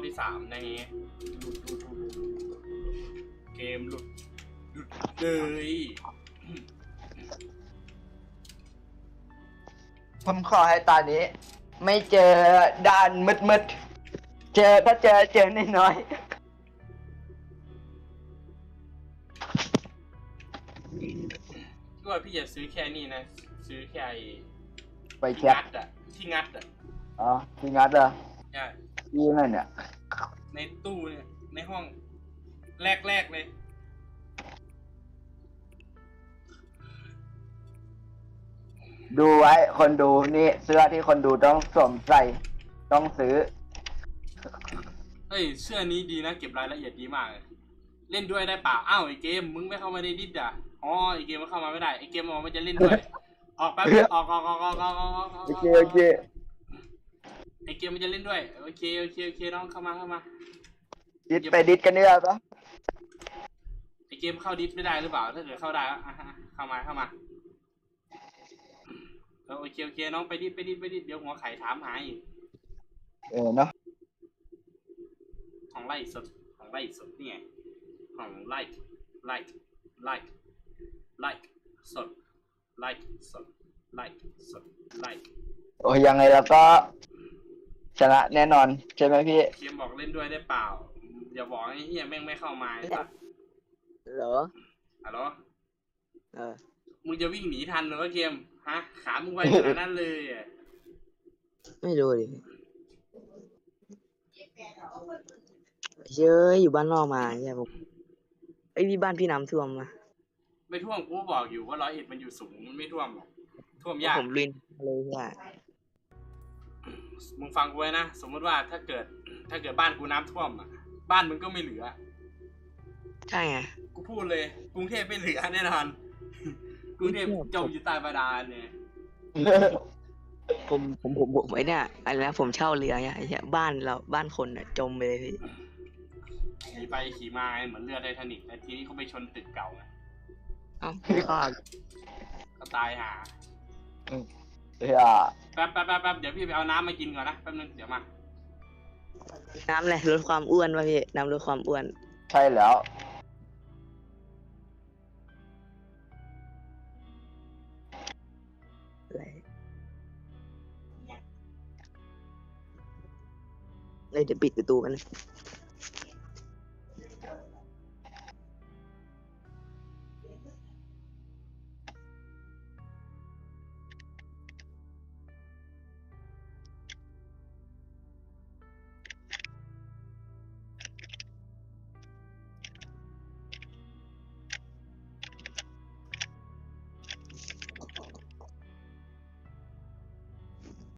อบที่สามในหลุดหลุดหลุดหลุดหลุดหลุดเกมหลุดหลุดเลยผมขอให้ตอนนี้ ไม่เจอด่านมืดๆ เจอถ้าเจอเจอน้อยก็ว่าพี่จะซื้อแค่นี้นะ ซื้อแค่ไอ้ๆไปที่เช็คงัดอะที่งัดอะอ๋อที่งัดเหรอใช่ยี่นั่นเนี่ย ในตู้เนี่ย ในห้อง แรกๆเลย ดูไว้คนดูนี่เสื้อที่คนดูต้องสวมใส่ ต้องซื้อเอ้ยเสื้อนี้ดีนะ เก็บรายละเอียดดีมากเลยเล่นด้วยได้เปล่าอ้าวไอเกม มึงไม่เข้ามาในดิสอะอ๋อไอเกมมันเข้ามาไม่ได้ไอเกมบอกมันจะเล่นด้วย ออกแป๊บนึงออกออกออกออกออกออกออก โอเคโอเค ไอเกมมันจะเล่นด้วย โอเค โอเค โอเคน้องเข้ามาเข้ามา ดิดไปดิดกันเนี่ยปะไอเกมเข้าดิสไม่ได้หรือเปล่า ถ้าเกิดเข้าได้ก็อะฮะเข้ามาเข้ามาเออโอเคโอเคน้องไปดิสไปดิสไปดิสเดี๋ยวหัวไข่ถามหาอีกเออเนาะของไล่สดของไล่สดนี่ไงของไล่ไล่ไล่ไล่สดไล่สดไล่สดไล่โอ้ยยังไงแล้วก็ ชนะแน่นอน ใช่ไหมพี่ เกมบอกเล่นด้วยได้เปล่าอย่าบอกไอ้เหี้ยแม่งไม่เข้ามาไอ้สัสเหรอฮัลโหลเออมึงจะวิ่งหนีทันเหรอวะเกมฮะขามึงไวขนาดนั้นเลยอะไม่รู้ดิเย้ยอยู่บ้านนอกมาใช่ผมไอ้ยนี่บ้านพี่น้ำท่วมมาไม่ท่วมกูบอกอยู่ว่าร้อยเอ็ดมันอยู่สูงมันไม่ท่วมหรอกท่วมยากผมลินเลยเนี่ย มึงฟังกูไว้นะ สมมติว่าถ้าเกิด ถ้าเกิดบ้านกูน้ำท่วมอะ บ้านมึงก็ไม่เหลือ ใช่ไง กูพูดเลย กรุงเทพไม่เหลือแน่นอนกรุงเทพจมอยู่ใต้บาดาลเนี่ยผมผมผมผมไอ้เนี่ยอะไรนะผมเช่าเรือเนี่ยไอ้เนี่ยบ้านเราบ้านคนน่ะจมไปเลยพี่ขี่ไปขี่มาไงเหมือนเรือไททานิกแต่ทีนี้เขาไปชนตึกเก่าไงเอ้าข้าก็ตายห่า เฮียแป๊บแป๊บแป๊บแป๊บเดี๋ยวพี่ไปเอาน้ำมากินก่อนนะแป๊บนึงเดี๋ยวมา น้ำอะไรลดความอ้วนป่ะพี่ น้ำลดความอ้วน ใช่แล้ว อะไรเลยเดี๋ยวปิดประตูกันนะ